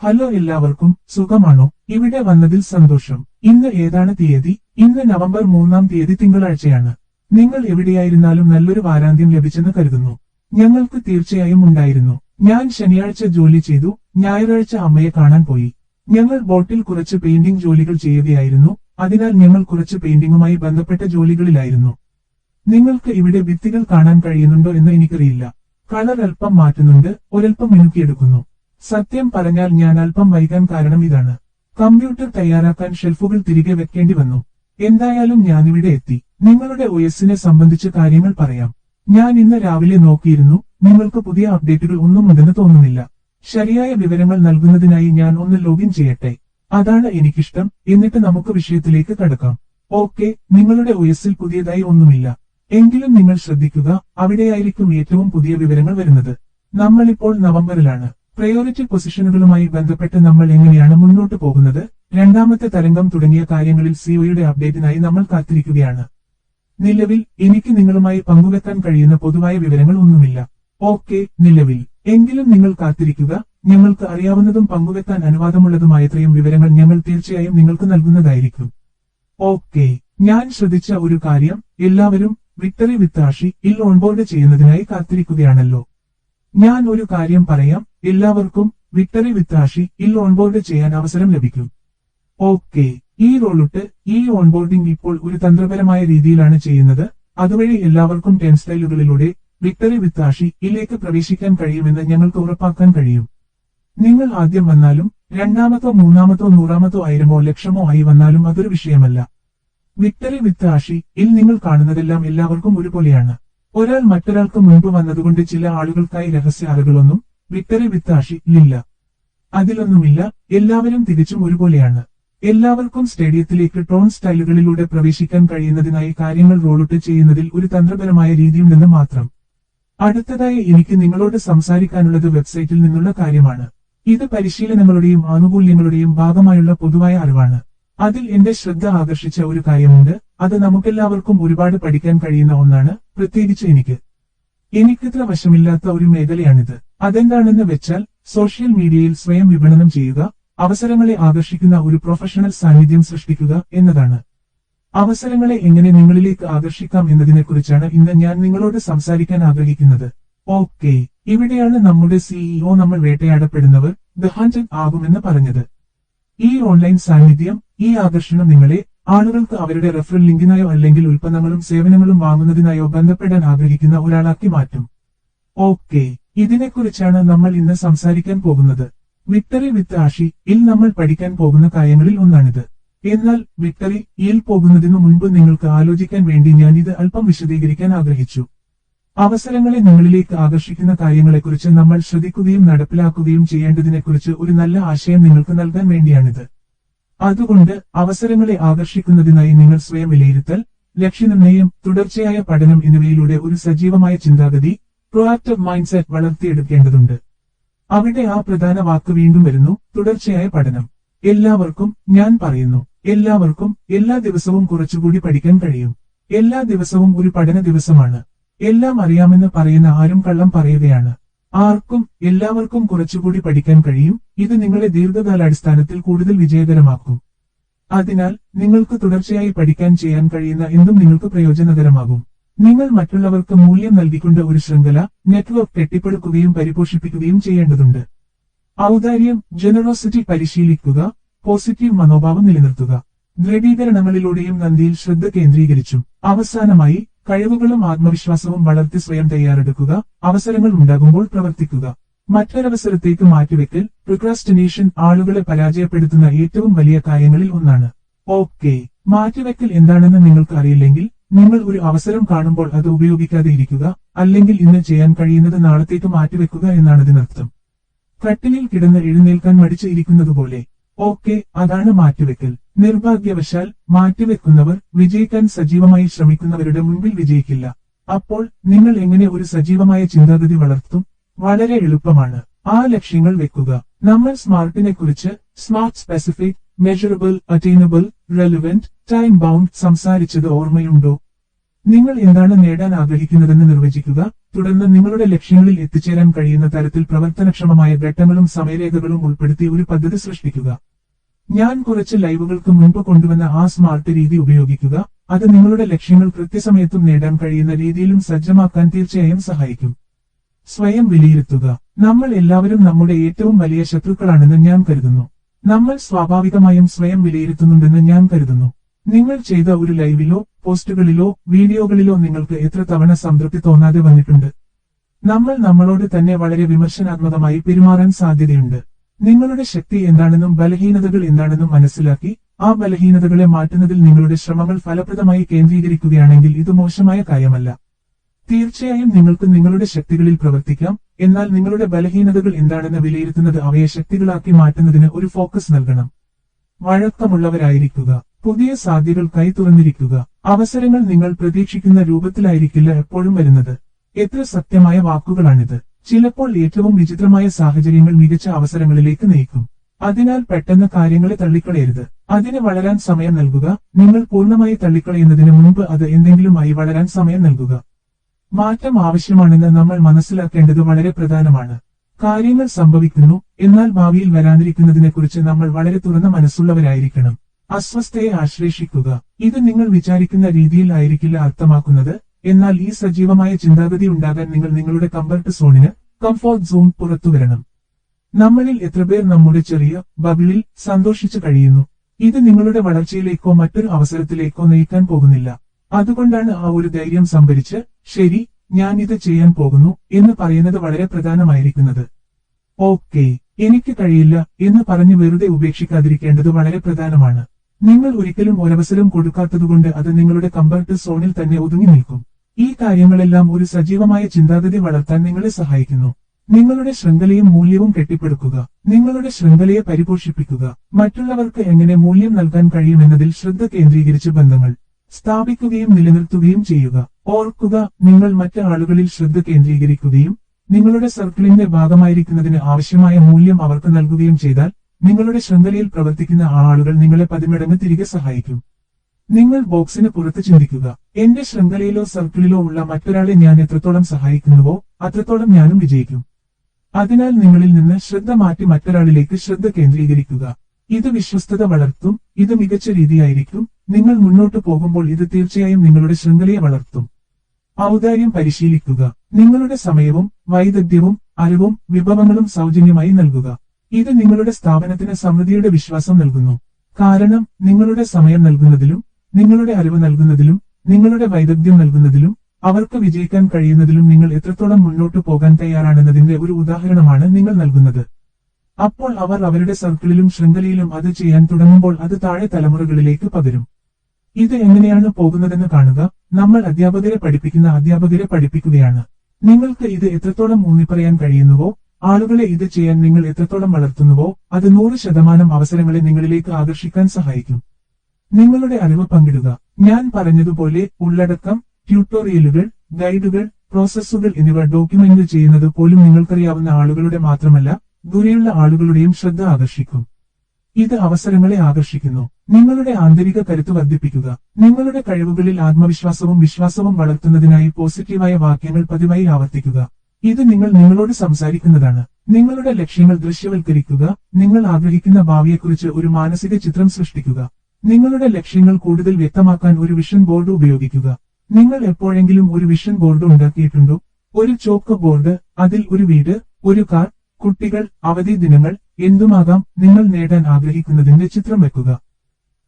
Hello എല്ലാവർക്കും സുഖമാണോ? ഇവിടെ വന്നതിൽ സന്തോഷം. ഇന്ന് ഏതാണ് തീയതി? ഇന്ന് നവംബർ മൂന്നാം തീയതി തിങ്കളാഴ്ചയാണ്. നിങ്ങൾ എവിടെയായിരുന്നാലും നല്ലൊരു വാരാന്ത്യം ലഭിച്ചെന്ന് കരുതുന്നു. ഞങ്ങൾക്ക് തീർച്ചയായും ഉണ്ടായിരുന്നു. ഞാൻ ശനിയാഴ്ച ജോലി ചെയ്തു. ഞായറാഴ്ച അമ്മയെ കാണാൻ പോയി. ഞങ്ങൾ ബോട്ടിൽ കുറച്ച് പെയിന്റിംഗ് ജോലികൾ ചെയ്യുകയായിരുന്നു. അതിനാൽ ഞങ്ങൾ കുറച്ച് പെയിന്റിങ്ങുമായി ബന്ധപ്പെട്ട ജോലികളിലായിരുന്നു. നിങ്ങൾക്ക് ഇവിടെ ഭിത്തികൾ കാണാൻ കഴിയുന്നുണ്ടോ എന്ന് എനിക്കറിയില്ല. കളർ അല്പം മാറ്റുന്നുണ്ട്. ഒരൽപ്പം മിനുക്കിയെടുക്കുന്നു സത്യം പറഞ്ഞാൽ ഞാൻ അല്പം വൈകാൻ കാരണം ഇതാണ്. കമ്പ്യൂട്ടർ തയ്യാറാക്കാൻ ഷെൽഫുകൾ തിരികെ വെക്കേണ്ടി വന്നു. എന്തായാലും ഞാനിവിടെ എത്തി. നിങ്ങളുടെ ഒയസിനെ സംബന്ധിച്ച് കാര്യങ്ങൾ പറയാം. ഞാൻ ഇന്ന് രാവിലെ നോക്കിയിരുന്നു. നിങ്ങൾക്ക് പുതിയ അപ്ഡേറ്റുകൾ ഒന്നും ഉണ്ടെന്ന് തോന്നുന്നില്ല. ശരിയായ വിവരങ്ങൾ നൽകുന്നതിനായി ഞാൻ ഒന്ന് ലോഗിൻ ചെയ്യട്ടെ? അതാണ് എനിക്കിഷ്ടം. എന്നിട്ട് നമുക്ക് വിഷയത്തിലേക്ക് കടക്കാം. ഓക്കെ നിങ്ങളുടെ ഒയസിൽ പുതിയതായി ഒന്നുമില്ല. എങ്കിലും നിങ്ങൾ ശ്രദ്ധിക്കുക അവിടെയായിരിക്കും ഏറ്റവും പുതിയ വിവരങ്ങൾ വരുന്നത്. നമ്മളിപ്പോൾ നവംബറിലാണ്. പ്രയോറിറ്റി പൊസിഷനുകളുമായി ബന്ധപ്പെട്ട് നമ്മൾ എങ്ങനെയാണ് മുന്നോട്ട് പോകുന്നത്? രണ്ടാമത്തെ തരംഗം തുടങ്ങിയ കാര്യങ്ങളിൽ സിഒയുടെ അപ്ഡേറ്റിനായി നമ്മൾ കാത്തിരിക്കുകയാണ്. നിലവിൽ എനിക്ക് നിങ്ങളുമായി പങ്കുവെക്കാൻ കഴിയുന്ന പൊതുവായ വിവരങ്ങൾ ഒന്നുമില്ല. ഓക്കെ നിലവിൽ. എങ്കിലും നിങ്ങൾ കാത്തിരിക്കുക. ഞങ്ങൾക്ക് അറിയാവുന്നതും പങ്കുവെക്കാൻ അനുവാദമുള്ളതുമായത്രയും വിവരങ്ങൾ ഞങ്ങൾ തീർച്ചയായും നിങ്ങൾക്ക് നൽകുന്നതായിരിക്കും. ഓക്കെ. ഞാൻ ശ്രദ്ധിച്ച ഒരു കാര്യം. എല്ലാവരും വിക്ടറി വിത്താഷി ഇൽ ഓൺബോർഡ് ചെയ്യുന്നതിനായി കാത്തിരിക്കുകയാണല്ലോ. ഞാൻ ഒരു കാര്യം പറയാം. എല്ലാവർക്കും വിക്ടറി വിത്താഷി ഇൽ ഓൺബോർഡ് ചെയ്യാൻ അവസരം ലഭിക്കും. ഓക്കെ. ഈ റോളുട്ട് ഈ ഓൺബോർഡിംഗ് ഇപ്പോൾ ഒരു തന്ത്രപരമായ രീതിയിലാണ് ചെയ്യുന്നത്. അതുവഴി എല്ലാവർക്കും ടെൻ സ്റ്റൈലുകളിലൂടെ വിക്ടറി വിത്താഷി ഇലേക്ക് പ്രവേശിക്കാൻ കഴിയുമെന്ന് ഞങ്ങൾക്ക് ഉറപ്പാക്കാൻ കഴിയും. നിങ്ങൾ ആദ്യം വന്നാലും രണ്ടാമത്തോ മൂന്നാമത്തോ നൂറാമത്തോ ആയിരമോ ലക്ഷമോ ആയി വന്നാലും അതൊരു വിഷയമല്ല. വിക്ടറി വിത്താഷി ഇൽ നിങ്ങൾ കാണുന്നതെല്ലാം എല്ലാവർക്കും ഒരുപോലെയാണ്. ഒരാൾ മറ്റൊരാൾക്ക് മുൻപ് വന്നതുകൊണ്ട് ചില ആളുകൾക്കായി രഹസ്യ അറകളൊന്നും വിക്ടറി വിത്താഷി ലില്ല അതിലൊന്നുമില്ല. എല്ലാവരും തികച്ചും ഒരുപോലെയാണ്. എല്ലാവർക്കും സ്റ്റേഡിയത്തിലേക്ക് ടോൺ സ്റ്റൈലുകളിലൂടെ പ്രവേശിക്കാൻ കഴിയുന്നതിനായി കാര്യങ്ങൾ റോളുട്ട് ചെയ്യുന്നതിൽ ഒരു തന്ത്രപരമായ രീതിയുണ്ടെന്ന് മാത്രം. അടുത്തതായി എനിക്ക് നിങ്ങളോട് സംസാരിക്കാനുള്ളത് വെബ്സൈറ്റിൽ നിന്നുള്ള കാര്യമാണ്. ഇത് പരിശീലനങ്ങളുടെയും ആനുകൂല്യങ്ങളുടെയും ഭാഗമായുള്ള പൊതുവായ അറിവാണ്. അതിൽ എന്റെ ശ്രദ്ധ ആകർഷിച്ച ഒരു കാര്യമുണ്ട്. അത് നമുക്കെല്ലാവർക്കും ഒരുപാട് പഠിക്കാൻ കഴിയുന്ന ഒന്നാണ്. പ്രത്യേകിച്ച് എനിക്ക്. എനിക്കിത്ര വശമില്ലാത്ത ഒരു മേഖലയാണിത്. അതെന്താണെന്ന് വെച്ചാൽ സോഷ്യൽ മീഡിയയിൽ സ്വയം വിപണനം ചെയ്യുക അവസരങ്ങളെ ആകർഷിക്കുന്ന ഒരു പ്രൊഫഷണൽ സാന്നിധ്യം സൃഷ്ടിക്കുക എന്നതാണ്. അവസരങ്ങളെ എങ്ങനെ നിങ്ങളിലേക്ക് ആകർഷിക്കാം എന്നതിനെക്കുറിച്ചാണ് ഇന്ന് ഞാൻ നിങ്ങളോട് സംസാരിക്കാൻ ആഗ്രഹിക്കുന്നത്. ഓക്കെ. ഇവിടെയാണ് നമ്മുടെ സിഇഒ നമ്മൾ വേട്ടയാടപ്പെടുന്നവർ ദ ആകുമെന്ന് പറഞ്ഞത്. ഈ ഓൺലൈൻ സാന്നിധ്യം ഈ ആകർഷണം നിങ്ങളെ ആളുകൾക്ക് അവരുടെ റെഫറൽ ലിങ്കിനായോ അല്ലെങ്കിൽ ഉൽപ്പന്നങ്ങളും സേവനങ്ങളും വാങ്ങുന്നതിനായോ ബന്ധപ്പെടാൻ ആഗ്രഹിക്കുന്ന ഒരാളാക്കി മാറ്റും. ഓക്കെ ഇതിനെക്കുറിച്ചാണ് നമ്മൾ ഇന്ന് സംസാരിക്കാൻ പോകുന്നത്. വിക്ടറി വിത്ത് ആഷി ഇൽ നമ്മൾ പഠിക്കാൻ പോകുന്ന കാര്യങ്ങളിൽ ഒന്നാണിത്. എന്നാൽ വിക്ടറി ഇൽ പോകുന്നതിനു മുൻപ് നിങ്ങൾക്ക് ആലോചിക്കാൻ വേണ്ടി ഞാൻ ഇത് അല്പം വിശദീകരിക്കാൻ ആഗ്രഹിച്ചു. അവസരങ്ങളെ നിങ്ങളിലേക്ക് ആകർഷിക്കുന്ന കാര്യങ്ങളെക്കുറിച്ച് നമ്മൾ ശ്രദ്ധിക്കുകയും നടപ്പിലാക്കുകയും ചെയ്യേണ്ടതിനെക്കുറിച്ച് ഒരു നല്ല ആശയം നിങ്ങൾക്ക് നൽകാൻ വേണ്ടിയാണിത്. അതുകൊണ്ട് അവസരങ്ങളെ ആകർഷിക്കുന്നതിനായി നിങ്ങൾ സ്വയം വിലയിരുത്തൽ ലക്ഷ്യനിർണയം തുടർച്ചയായ പഠനം എന്നിവയിലൂടെ ഒരു സജീവമായ ചിന്താഗതി പ്രൊആക്റ്റീവ് മൈൻഡ് സെറ്റ് വളർത്തിയെടുക്കേണ്ടതുണ്ട്. അവിടെ ആ പ്രധാന വാക്ക് വീണ്ടും വരുന്നു തുടർച്ചയായ പഠനം. എല്ലാവർക്കും ഞാൻ പറയുന്നു എല്ലാവർക്കും എല്ലാ ദിവസവും കുറച്ചുകൂടി പഠിക്കാൻ കഴിയും. എല്ലാ ദിവസവും ഒരു പഠന ദിവസമാണ്. എല്ലാം അറിയാമെന്ന് പറയുന്ന ആരും കള്ളം പറയുകയാണ്. ആർക്കും എല്ലാവർക്കും കുറച്ചുകൂടി പഠിക്കാൻ കഴിയും. ഇത് നിങ്ങളെ ദീർഘകാലാടിസ്ഥാനത്തിൽ കൂടുതൽ വിജയകരമാക്കും. അതിനാൽ നിങ്ങൾക്ക് തുടർച്ചയായി പഠിക്കാൻ ചെയ്യാൻ കഴിയുന്ന എന്തും നിങ്ങൾക്ക് പ്രയോജനകരമാകും. നിങ്ങൾ മറ്റുള്ളവർക്ക് മൂല്യം നൽകിക്കൊണ്ട് ഒരു ശൃംഖല നെറ്റ്വർക്ക് കെട്ടിപ്പടുക്കുകയും പരിപോഷിപ്പിക്കുകയും ചെയ്യേണ്ടതുണ്ട്. ഔദാര്യം ജനറോസിറ്റി പരിശീലിക്കുക പോസിറ്റീവ് മനോഭാവം നിലനിർത്തുക. ദൃഢീകരണങ്ങളിലൂടെയും നന്ദിയിൽ ശ്രദ്ധ കേന്ദ്രീകരിച്ചു. അവസാനമായി കഴിവുകളും ആത്മവിശ്വാസവും വളർത്തി സ്വയം തയ്യാറെടുക്കുക അവസരങ്ങൾ ഉണ്ടാകുമ്പോൾ പ്രവർത്തിക്കുക. മറ്റൊരവസരത്തേക്ക് മാറ്റിവെക്കൽ പ്രിക്രാസ്റ്റിനേഷൻ ആളുകളെ പരാജയപ്പെടുത്തുന്ന ഏറ്റവും വലിയ കാര്യങ്ങളിൽ ഒന്നാണ്. ഓക്കെ. മാറ്റിവെക്കൽ എന്താണെന്ന് നിങ്ങൾക്ക് അറിയില്ലെങ്കിൽ നിങ്ങൾ ഒരു അവസരം കാണുമ്പോൾ അത് ഉപയോഗിക്കാതെ ഇരിക്കുക അല്ലെങ്കിൽ ഇന്ന് ചെയ്യാൻ കഴിയുന്നത് നാളത്തേക്ക് മാറ്റിവെക്കുക എന്നാണ് ഇതിനർത്ഥം കട്ടിലിൽ കിടന്ന് എഴുന്നേൽക്കാൻ മടിച്ച് ഇരിക്കുന്നതുപോലെ ഓക്കെ അതാണ് മാറ്റിവെക്കൽ. നിർഭാഗ്യവശാൽ മാറ്റിവെക്കുന്നവർ വിജയിക്കാൻ സജീവമായി ശ്രമിക്കുന്നവരുടെ മുൻപിൽ വിജയിക്കില്ല. അപ്പോൾ നിങ്ങൾ എങ്ങനെ ഒരു സജീവമായ ചിന്താഗതി വളർത്തും? വളരെ എളുപ്പമാണ്. ആ ലക്ഷ്യങ്ങൾ വെക്കുക. നമ്മൾ സ്മാർട്ടിനെ കുറിച്ച് SMART specific measurable attainable relevant time bound സംസാരിച്ചത് ഓർമ്മയുണ്ടോ? നിങ്ങൾ എന്താണ് നേടാൻ ആഗ്രഹിക്കുന്നതെന്ന് നിർവചിക്കുക. തുടർന്ന് നിങ്ങളുടെ ലക്ഷ്യങ്ങളിൽ എത്തിച്ചേരാൻ കഴിയുന്ന തരത്തിൽ പ്രവർത്തനക്ഷമമായ ഘട്ടങ്ങളും സമയരേഖകളും ഉൾപ്പെടുത്തി ഒരു പദ്ധതി സൃഷ്ടിക്കുക. ഞാൻ കുറച്ച് ലൈവുകൾക്ക് മുൻപ് കൊണ്ടുവന്ന ആ സ്മാർട്ട് രീതി ഉപയോഗിക്കുക. അത് നിങ്ങളുടെ ലക്ഷ്യങ്ങൾ കൃത്യസമയത്തും നേടാൻ കഴിയുന്ന രീതിയിലും സജ്ജമാക്കാൻ തീർച്ചയായും സഹായിക്കും. സ്വയം വിലയിരുത്തുക. നമ്മൾ എല്ലാവരും നമ്മുടെ ഏറ്റവും വലിയ ശത്രുക്കളാണെന്ന് ഞാൻ കരുതുന്നു. നമ്മൾ സ്വാഭാവികമായും സ്വയം വിലയിരുത്തുന്നുണ്ടെന്ന് ഞാൻ കരുതുന്നു. നിങ്ങൾ ചെയ്ത ഒരു ലൈവിലോ പോസ്റ്റുകളിലോ വീഡിയോകളിലോ നിങ്ങൾക്ക് എത്ര തവണ സംതൃപ്തി തോന്നാതെ വന്നിട്ടുണ്ട്? നമ്മൾ നമ്മളോട് തന്നെ വളരെ വിമർശനാത്മകമായി പെരുമാറാൻ സാധ്യതയുണ്ട്. നിങ്ങളുടെ ശക്തി എന്താണെന്നും ബലഹീനതകൾ എന്താണെന്നും മനസ്സിലാക്കി ആ ബലഹീനതകളെ മാറ്റുന്നതിൽ നിങ്ങളുടെ ശ്രമങ്ങൾ ഫലപ്രദമായി കേന്ദ്രീകരിക്കുകയാണെങ്കിൽ ഇത് മോശമായ കാര്യമല്ല. തീർച്ചയായും നിങ്ങൾക്ക് നിങ്ങളുടെ ശക്തികളിൽ പ്രവർത്തിക്കാം എന്നാൽ നിങ്ങളുടെ ബലഹീനതകൾ എന്താണെന്ന് വിലയിരുത്തുന്നത് അവയെ ശക്തികളാക്കി മാറ്റുന്നതിന് ഒരു ഫോക്കസ് നൽകണം. വഴക്കമുള്ളവരായിരിക്കുക പുതിയ സാധ്യതകൾ കൈ തുറന്നിരിക്കുക അവസരങ്ങൾ നിങ്ങൾ പ്രതീക്ഷിക്കുന്ന രൂപത്തിലായിരിക്കില്ല എപ്പോഴും വരുന്നത്. എത്ര സത്യമായ വാക്കുകളാണിത്. ചിലപ്പോൾ ഏറ്റവും വിചിത്രമായ സാഹചര്യങ്ങൾ മികച്ച അവസരങ്ങളിലേക്ക് നയിക്കും. അതിനാൽ പെട്ടെന്ന് കാര്യങ്ങളെ തള്ളിക്കളയരുത്. അതിന് വളരാൻ സമയം നൽകുക. നിങ്ങൾ പൂർണമായി തള്ളിക്കളയുന്നതിന് മുൻപ് അത് എന്തെങ്കിലുമായി വളരാൻ സമയം നൽകുക. മാറ്റം ആവശ്യമാണെന്ന് നമ്മൾ മനസ്സിലാക്കേണ്ടത് വളരെ പ്രധാനമാണ്. കാര്യങ്ങൾ സംഭവിക്കുന്നു. എന്നാൽ ഭാവിയിൽ വരാനിരിക്കുന്നതിനെക്കുറിച്ച് നമ്മൾ വളരെ തുറന്ന മനസ്സുള്ളവരായിരിക്കണം. അസ്വസ്ഥയെ ആശ്ലേഷിക്കുക. ഇത് നിങ്ങൾ വിചാരിക്കുന്ന രീതിയിൽ ആയിരിക്കില്ല അർത്ഥമാക്കുന്നത്. എന്നാൽ ഈ സജീവമായ ചിന്താഗതി ഉണ്ടാകാൻ നിങ്ങൾ നിങ്ങളുടെ കംഫർട്ട് സോണിന് കംഫോർട്ട് സോൺ പുറത്തുവരണം നമ്മളിൽ എത്രപേർ നമ്മുടെ ചെറിയ ബബിളിൽ സന്തോഷിച്ചു കഴിയുന്നു? ഇത് നിങ്ങളുടെ വളർച്ചയിലേക്കോ മറ്റൊരു അവസരത്തിലേക്കോ നയിക്കാൻ പോകുന്നില്ല. അതുകൊണ്ടാണ് ആ ഒരു ധൈര്യം സംഭരിച്ച് ശരി ഞാൻ ഇത് ചെയ്യാൻ പോകുന്നു എന്ന് പറയുന്നത് വളരെ പ്രധാനമായിരിക്കുന്നത്. ഓക്കെ എനിക്ക് കഴിയില്ല എന്ന് പറഞ്ഞ് വെറുതെ ഉപേക്ഷിക്കാതിരിക്കേണ്ടത് വളരെ പ്രധാനമാണ്. നിങ്ങൾ ഒരിക്കലും ഒരവസരം കൊടുക്കാത്തതുകൊണ്ട് അത് നിങ്ങളുടെ കംഫർട്ട് സോണിൽ തന്നെ ഒതുങ്ങി നിൽക്കും. ഈ കാര്യങ്ങളെല്ലാം ഒരു സജീവമായ ചിന്താഗതി വളർത്താൻ നിങ്ങളെ സഹായിക്കുന്നു. നിങ്ങളുടെ ശൃംഖലയും മൂല്യവും കെട്ടിപ്പടുക്കുക. നിങ്ങളുടെ ശൃംഖലയെ പരിപോഷിപ്പിക്കുക. മറ്റുള്ളവർക്ക് എങ്ങനെ മൂല്യം നൽകാൻ കഴിയുമെന്നതിൽ ശ്രദ്ധ കേന്ദ്രീകരിച്ച് ബന്ധങ്ങൾ സ്ഥാപിക്കുകയും നിലനിർത്തുകയും ചെയ്യുക. ഓർക്കുക നിങ്ങൾ മറ്റ് ആളുകളിൽ ശ്രദ്ധ കേന്ദ്രീകരിക്കുകയും നിങ്ങളുടെ സർക്കിളിന്റെ ഭാഗമായിരിക്കുന്നതിന് ആവശ്യമായ മൂല്യം അവർക്ക് നൽകുകയും ചെയ്താൽ നിങ്ങളുടെ ശൃംഖലയിൽ പ്രവർത്തിക്കുന്ന ആളുകൾ നിങ്ങളെ പതിമടങ്ങ് തിരികെ സഹായിക്കും. നിങ്ങൾ ബോക്സിന് പുറത്ത് ചിന്തിക്കുക. എന്റെ ശൃംഖലയിലോ സർക്കിളിലോ ഉള്ള മറ്റൊരാളെ ഞാൻ എത്രത്തോളം സഹായിക്കുന്നുവോ അത്രത്തോളം ഞാനും വിജയിക്കും. അതിനാൽ നിങ്ങളിൽ നിന്ന് ശ്രദ്ധ മാറ്റി മറ്റൊരാളിലേക്ക് ശ്രദ്ധ കേന്ദ്രീകരിക്കുക. ഇത് വിശ്വസ്തത വളർത്തും ഇത് മികച്ച രീതിയായിരിക്കും. നിങ്ങൾ മുന്നോട്ട് പോകുമ്പോൾ ഇത് തീർച്ചയായും നിങ്ങളുടെ ശൃംഖലയെ വളർത്തും. ഔദാര്യം പരിശീലിക്കുക. നിങ്ങളുടെ സമയവും വൈദഗ്ധ്യവും അറിവും വിഭവങ്ങളും സൗജന്യമായി നൽകുക. ഇത് നിങ്ങളുടെ സ്ഥാപനത്തിന് സമൃദ്ധിയുടെ വിശ്വാസം നൽകുന്നു. കാരണം നിങ്ങളുടെ സമയം നൽകുന്നതിലും നിങ്ങളുടെ അറിവ് നൽകുന്നതിലും നിങ്ങളുടെ വൈദഗ്ധ്യം നൽകുന്നതിലും അവർക്ക് വിജയിക്കാൻ കഴിയുന്നതിലും നിങ്ങൾ എത്രത്തോളം മുന്നോട്ട് പോകാൻ തയ്യാറാണെന്നതിന്റെ ഒരു ഉദാഹരണമാണ് നിങ്ങൾ നൽകുന്നത്. അപ്പോൾ അവർ അവരുടെ സർക്കിളിലും ശൃംഖലയിലും അത് ചെയ്യാൻ തുടങ്ങുമ്പോൾ അത് താഴെ തലമുറകളിലേക്ക് പകരും. ഇത് എങ്ങനെയാണ് പോകുന്നതെന്ന് കാണുക. നമ്മൾ അധ്യാപകരെ പഠിപ്പിക്കുന്ന അധ്യാപകരെ പഠിപ്പിക്കുകയാണ്. നിങ്ങൾക്ക് ഇത് എത്രത്തോളം ഊന്നിപ്പറയാൻ കഴിയുന്നുവോ ആളുകളെ ഇത് ചെയ്യാൻ നിങ്ങൾ എത്രത്തോളം വളർത്തുന്നുവോ അത് നൂറ് ശതമാനം അവസരങ്ങളെ നിങ്ങളിലേക്ക് ആകർഷിക്കാൻ സഹായിക്കും. നിങ്ങളുടെ അറിവ് പങ്കിടുക. ഞാൻ പറഞ്ഞതുപോലെ ഉള്ളടക്കം ട്യൂട്ടോറിയലുകൾ ഗൈഡുകൾ പ്രോസസ്സുകൾ എന്നിവ ഡോക്യുമെന്റ് ചെയ്യുന്നത് പോലും നിങ്ങൾക്കറിയാവുന്ന ആളുകളുടെ മാത്രമല്ല ദൂരെയുള്ള ആളുകളുടെയും ശ്രദ്ധ ആകർഷിക്കും. ഇത് അവസരങ്ങളെ ആകർഷിക്കുന്നു. നിങ്ങളുടെ ആന്തരിക കരുത്ത് വർദ്ധിപ്പിക്കുക. നിങ്ങളുടെ കഴിവുകളിൽ ആത്മവിശ്വാസവും വിശ്വാസവും വളർത്തുന്നതിനായി പോസിറ്റീവായ വാക്യങ്ങൾ പതിവായി ആവർത്തിക്കുക. ഇത് നിങ്ങൾ നിങ്ങളോട് സംസാരിക്കുന്നതാണ്. നിങ്ങളുടെ ലക്ഷ്യങ്ങൾ ദൃശ്യവൽക്കരിക്കുക. നിങ്ങൾ ആഗ്രഹിക്കുന്ന ഭാവിയെക്കുറിച്ച് ഒരു മാനസിക ചിത്രം സൃഷ്ടിക്കുക. നിങ്ങളുടെ ലക്ഷ്യങ്ങൾ കൂടുതൽ വ്യക്തമാക്കാൻ ഒരു വിഷൻ ബോർഡ് ഉപയോഗിക്കുക. നിങ്ങൾ എപ്പോഴെങ്കിലും ഒരു വിഷൻ ബോർഡ് ഉണ്ടാക്കിയിട്ടുണ്ടോ? ഒരു ചോക്ക് ബോർഡ് അതിൽ ഒരു വീട് ഒരു കാർ കുട്ടികൾ അവധി ദിനങ്ങൾ എന്തുമാകാം നിങ്ങൾ നേടാൻ ആഗ്രഹിക്കുന്നതിന്റെ ചിത്രം വെക്കുക.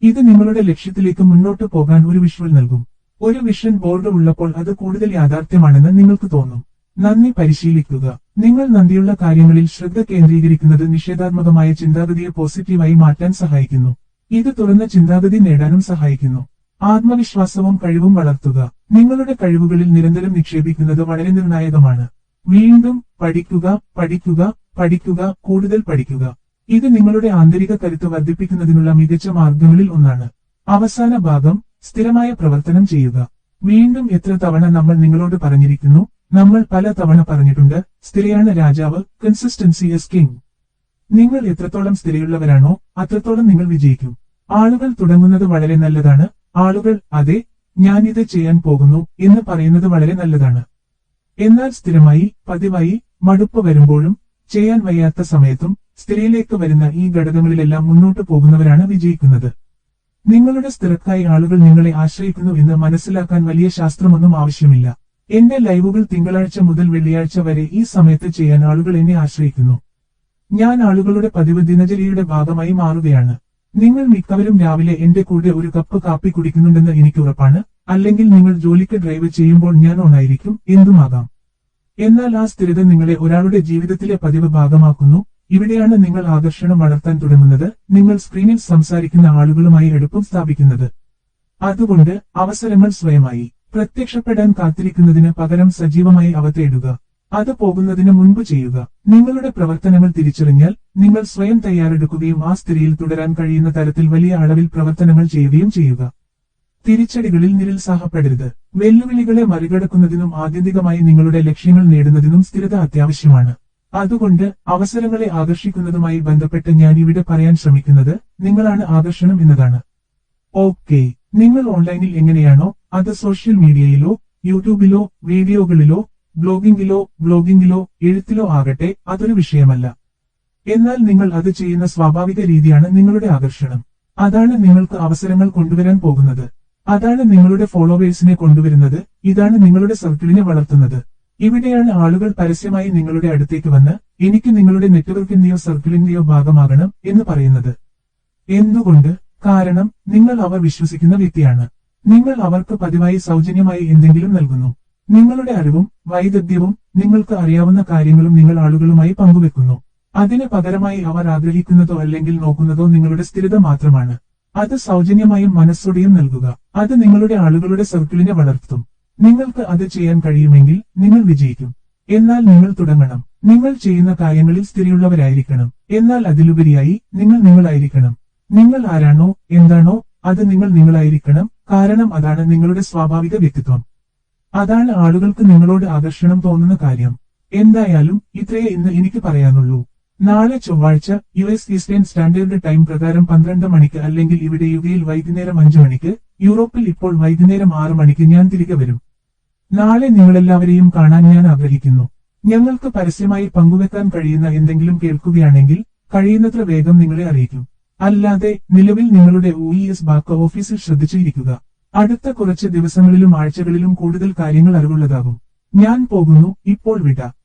ഇത് നിങ്ങളുടെ ലക്ഷ്യത്തിലേക്ക് മുന്നോട്ട് പോകാൻ ഒരു വിഷ്വൽ നൽകും. ഒരു വിഷൻ ബോർഡ് ഉള്ളപ്പോൾ അത് കൂടുതൽ യാഥാർത്ഥ്യമാണെന്ന് നിങ്ങൾക്ക് തോന്നും. നന്ദി പരിശീലിക്കുക. നിങ്ങൾ നന്ദിയുള്ള കാര്യങ്ങളിൽ ശ്രദ്ധ കേന്ദ്രീകരിക്കുന്നത് നിഷേധാത്മകമായ ചിന്താഗതിയെ പോസിറ്റീവായി മാറ്റാൻ സഹായിക്കുന്നു. ഇത് തുറന്ന ചിന്താഗതി നേടാനും സഹായിക്കുന്നു. ആത്മവിശ്വാസവും കഴിവും വളർത്തുക. നിങ്ങളുടെ കഴിവുകളിൽ നിരന്തരം നിക്ഷേപിക്കുന്നത് വളരെ നിർണായകമാണ്. വീണ്ടും പഠിക്കുക പഠിക്കുക പഠിക്കുക കൂടുതൽ പഠിക്കുക. ഇത് നിങ്ങളുടെ ആന്തരിക കരുത്ത് വർദ്ധിപ്പിക്കുന്നതിനുള്ള മികച്ച മാർഗങ്ങളിൽ ഒന്നാണ്. അവസാന ഭാഗം സ്ഥിരമായ പ്രവർത്തനം ചെയ്യുക. വീണ്ടും എത്ര തവണ നമ്മൾ നിങ്ങളോട് പറഞ്ഞിരിക്കുന്നു? നമ്മൾ പല തവണ പറഞ്ഞിട്ടുണ്ട് സ്ഥിരയാണ് രാജാവ് കൺസിസ്റ്റൻസി എസ് കിങ് നിങ്ങൾ എത്രത്തോളം സ്ഥിരയുള്ളവരാണോ അത്രത്തോളം നിങ്ങൾ വിജയിക്കും. ആളുകൾ തുടങ്ങുന്നത് വളരെ നല്ലതാണ്. ആളുകൾ അതെ ഞാനിത് ചെയ്യാൻ പോകുന്നു എന്ന് പറയുന്നത് വളരെ നല്ലതാണ്. എന്നാൽ സ്ഥിരമായി പതിവായി മടുപ്പ് വരുമ്പോഴും ചെയ്യാൻ വയ്യാത്ത സമയത്തും സ്ഥിരയിലേക്ക് വരുന്ന ഈ ഘടകങ്ങളിലെല്ലാം മുന്നോട്ട് പോകുന്നവരാണ് വിജയിക്കുന്നത്. നിങ്ങളുടെ സ്ഥിരക്കായി ആളുകൾ നിങ്ങളെ ആശ്രയിക്കുന്നു എന്ന് മനസ്സിലാക്കാൻ വലിയ ശാസ്ത്രമൊന്നും ആവശ്യമില്ല. എന്റെ ലൈവുകൾ തിങ്കളാഴ്ച മുതൽ വെള്ളിയാഴ്ച വരെ ഈ സമയത്ത് ചെയ്യാൻ ആളുകൾ എന്നെ ആശ്രയിക്കുന്നു. ഞാൻ ആളുകളുടെ പതിവ് ദിനചര്യയുടെ ഭാഗമായി മാറുകയാണ്. നിങ്ങൾ മിക്കവരും രാവിലെ എന്റെ കൂടെ ഒരു കപ്പ് കാപ്പി കുടിക്കുന്നുണ്ടെന്ന് എനിക്ക് ഉറപ്പാണ്. അല്ലെങ്കിൽ നിങ്ങൾ ജോലിക്ക് ഡ്രൈവ് ചെയ്യുമ്പോൾ ഞാൻ ഓണായിരിക്കും എന്തുമാകാം. എന്നാൽ ആ സ്ഥിരത നിങ്ങളെ ഒരാളുടെ ജീവിതത്തിലെ പതിവ് ഭാഗമാക്കുന്നു. ഇവിടെയാണ് നിങ്ങൾ ആകർഷണം വളർത്താൻ തുടങ്ങുന്നത്. നിങ്ങൾ സ്ക്രീനിൽ സംസാരിക്കുന്ന ആളുകളുമായി അടുപ്പം സ്ഥാപിക്കുന്നത്. അതുകൊണ്ട് അവസരങ്ങൾ സ്വയമായി. പ്രത്യക്ഷപ്പെടാൻ കാത്തിരിക്കുന്നതിന് പകരം സജീവമായി അവ തേടുക. അത് പോകുന്നതിന് മുൻപ് ചെയ്യുക. നിങ്ങളുടെ പ്രവർത്തനങ്ങൾ തിരിച്ചറിഞ്ഞാൽ നിങ്ങൾ സ്വയം തയ്യാറെടുക്കുകയും ആ സ്ഥിതിയിൽ തുടരാൻ കഴിയുന്ന തരത്തിൽ വലിയ അളവിൽ പ്രവർത്തനങ്ങൾ ചെയ്യുകയും ചെയ്യുക. തിരിച്ചടികളിൽ നിരുത്സാഹപ്പെടരുത്. വെല്ലുവിളികളെ മറികടക്കുന്നതിനും ആത്യന്തികമായി നിങ്ങളുടെ ലക്ഷ്യങ്ങൾ നേടുന്നതിനും സ്ഥിരത അത്യാവശ്യമാണ്. അതുകൊണ്ട് അവസരങ്ങളെ ആകർഷിക്കുന്നതുമായി ബന്ധപ്പെട്ട് ഞാൻ ഇവിടെ പറയാൻ ശ്രമിക്കുന്നത് നിങ്ങളാണ് ആകർഷണം എന്നതാണ്. ഓക്കെ. നിങ്ങൾ ഓൺലൈനിൽ എങ്ങനെയാണോ അത് സോഷ്യൽ മീഡിയയിലോ യൂട്യൂബിലോ വീഡിയോകളിലോ ബ്ലോഗിംഗിലോ ബ്ലോഗിംഗിലോ എഴുത്തിലോ ആകട്ടെ അതൊരു വിഷയമല്ല. എന്നാൽ നിങ്ങൾ അത് ചെയ്യുന്ന സ്വാഭാവിക രീതിയാണ് നിങ്ങളുടെ ആകർഷണം. അതാണ് നിങ്ങൾക്ക് അവസരങ്ങൾ കൊണ്ടുവരാൻ പോകുന്നത്. അതാണ് നിങ്ങളുടെ ഫോളോവേഴ്സിനെ കൊണ്ടുവരുന്നത്. ഇതാണ് നിങ്ങളുടെ സർക്കിളിനെ വളർത്തുന്നത്. ഇവിടെയാണ് ആളുകൾ പരസ്യമായി നിങ്ങളുടെ അടുത്തേക്ക് വന്ന് എനിക്ക് നിങ്ങളുടെ നെറ്റ്വർക്കിന്റെയോ സർക്കിളിന്റെയോ ഭാഗമാകണം എന്ന് പറയുന്നത്. എന്തുകൊണ്ട്? കാരണം നിങ്ങൾ അവർ വിശ്വസിക്കുന്ന വ്യക്തിയാണ്. നിങ്ങൾ അവർക്ക് പതിവായി സൗജന്യമായി എന്തെങ്കിലും നൽകുന്നു. നിങ്ങളുടെ അറിവും വൈദഗ്ധ്യവും നിങ്ങൾക്ക് അറിയാവുന്ന കാര്യങ്ങളും നിങ്ങൾ ആളുകളുമായി പങ്കുവെക്കുന്നു. അതിന് പകരമായി അവർ ആഗ്രഹിക്കുന്നതോ അല്ലെങ്കിൽ നോക്കുന്നതോ നിങ്ങളുടെ സ്ഥിരത മാത്രമാണ്. അത് സൗജന്യമായും മനസ്സോടെയും നൽകുക. അത് നിങ്ങളുടെ ആളുകളുടെ സർക്കിളിനെ വളർത്തും. നിങ്ങൾക്ക് അത് ചെയ്യാൻ കഴിയുമെങ്കിൽ നിങ്ങൾ വിജയിക്കും. എന്നാൽ നിങ്ങൾ തുടങ്ങണം. നിങ്ങൾ ചെയ്യുന്ന കാര്യങ്ങളിൽ സ്ഥിരയുള്ളവരായിരിക്കണം എന്നാൽ അതിലുപരിയായി നിങ്ങൾ നിങ്ങളായിരിക്കണം. നിങ്ങൾ ആരാണോ എന്താണോ അത് നിങ്ങൾ നിങ്ങളായിരിക്കണം. കാരണം അതാണ് നിങ്ങളുടെ സ്വാഭാവിക വ്യക്തിത്വം. അതാണ് ആളുകൾക്ക് നിങ്ങളോട് ആകർഷണം തോന്നുന്ന കാര്യം. എന്തായാലും ഇത്രയേ ഇന്ന് എനിക്ക് പറയാനുള്ളൂ. നാളെ ചൊവ്വാഴ്ച U S eastern standard time പ്രകാരം പന്ത്രണ്ട് മണിക്ക് അല്ലെങ്കിൽ ഇവിടെ യുകയിൽ വൈകുന്നേരം അഞ്ചു മണിക്ക് യൂറോപ്പിൽ ഇപ്പോൾ വൈകുന്നേരം ആറു മണിക്ക് ഞാൻ തിരികെ വരും. നാളെ നിങ്ങളെല്ലാവരെയും കാണാൻ ഞാൻ ആഗ്രഹിക്കുന്നു. ഞങ്ങൾക്ക് പരസ്യമായി പങ്കുവെക്കാൻ കഴിയുന്ന എന്തെങ്കിലും കേൾക്കുകയാണെങ്കിൽ കഴിയുന്നത്ര വേഗം നിങ്ങളെ അറിയിക്കും. അല്ലാതെ നിലവിൽ നിങ്ങളുടെ ഒ ഇ എസ് ബാക്ക് ഓഫീസിൽ ശ്രദ്ധിച്ചിരിക്കുക. അടുത്ത കുറച്ച് ദിവസങ്ങളിലും ആഴ്ചകളിലും കൂടുതൽ കാര്യങ്ങൾ അറിവുള്ളതാകും. ഞാൻ പോകുന്നു. ഇപ്പോൾ വിട.